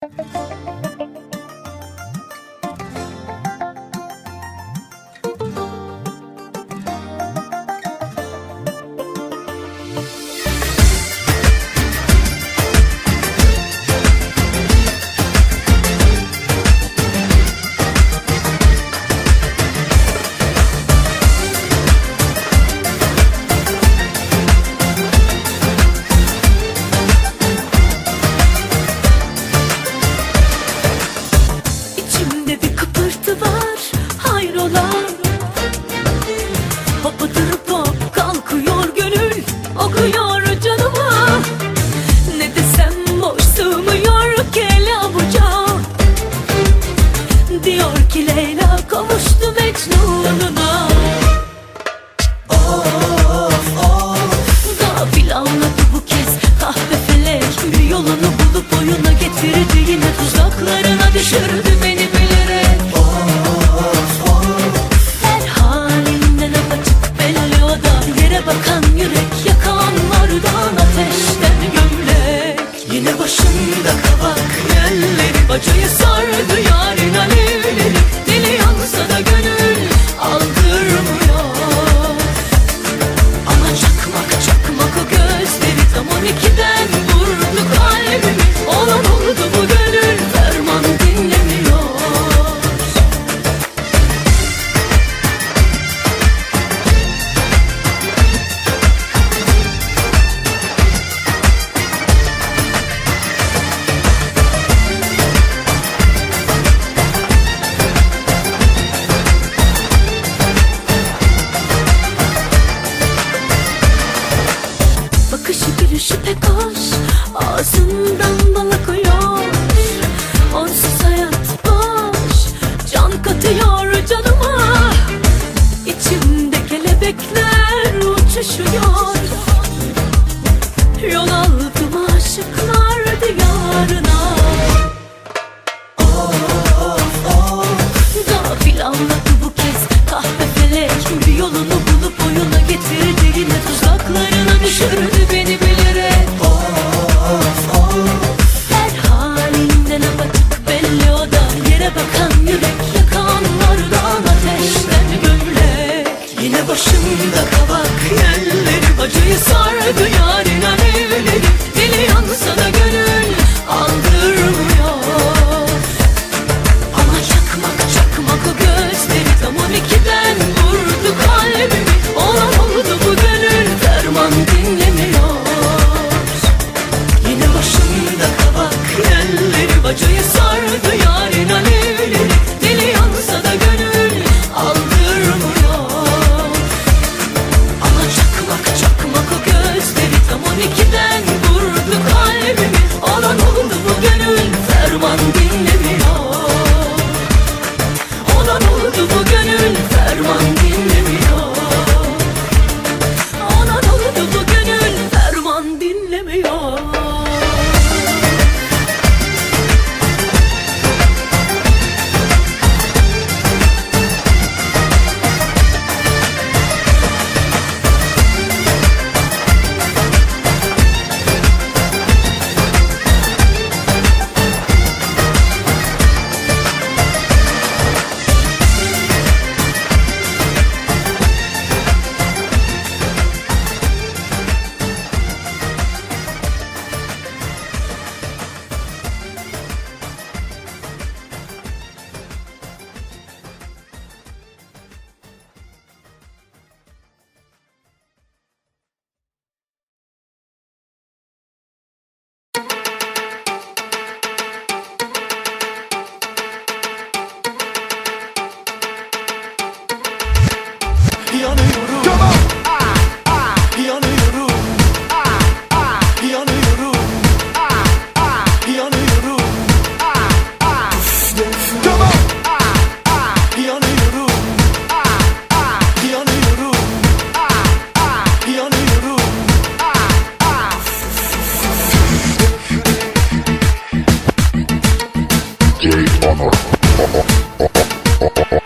Música Havada kavak yelleri Bacayı sardı yar yol al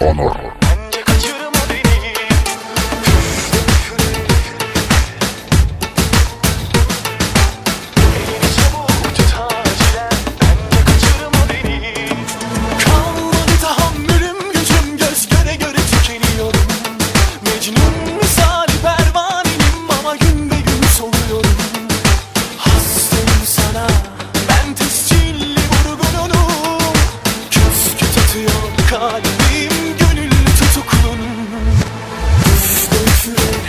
Honor. Absolutely.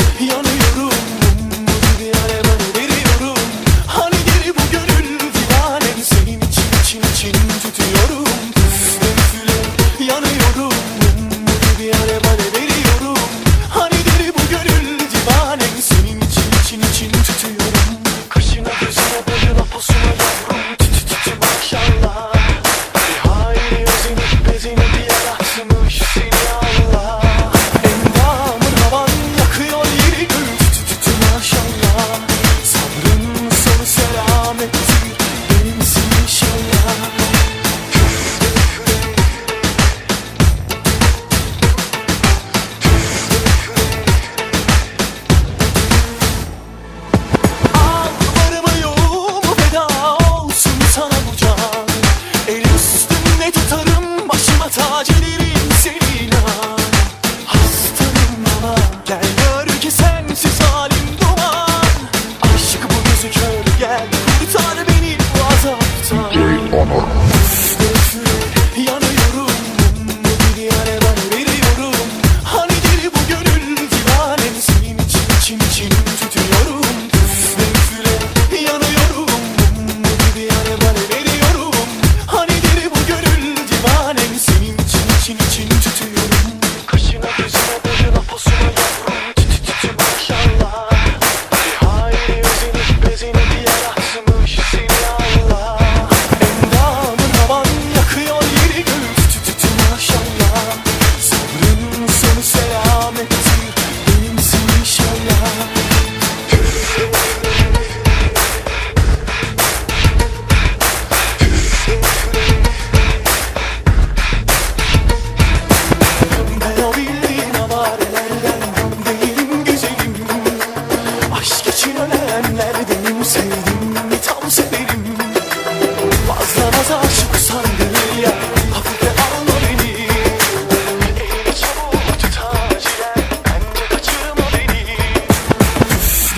you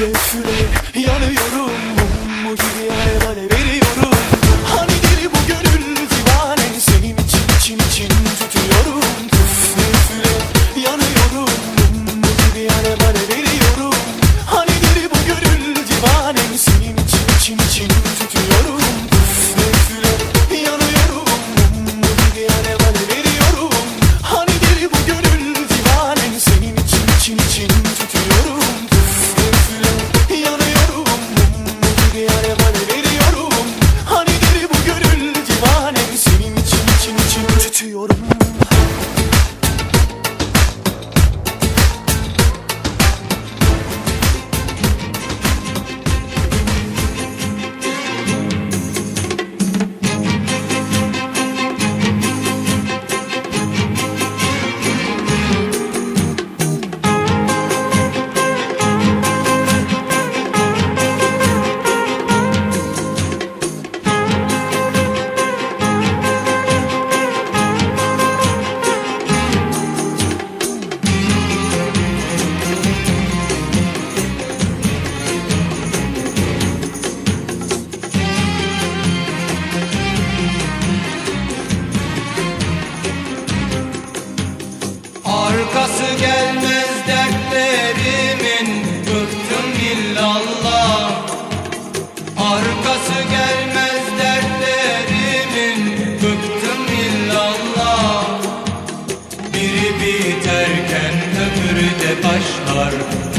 Göğsüne yanıyorum.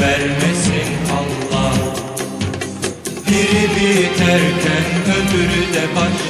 vermesin Allah. Biri biterken öbürü de başlar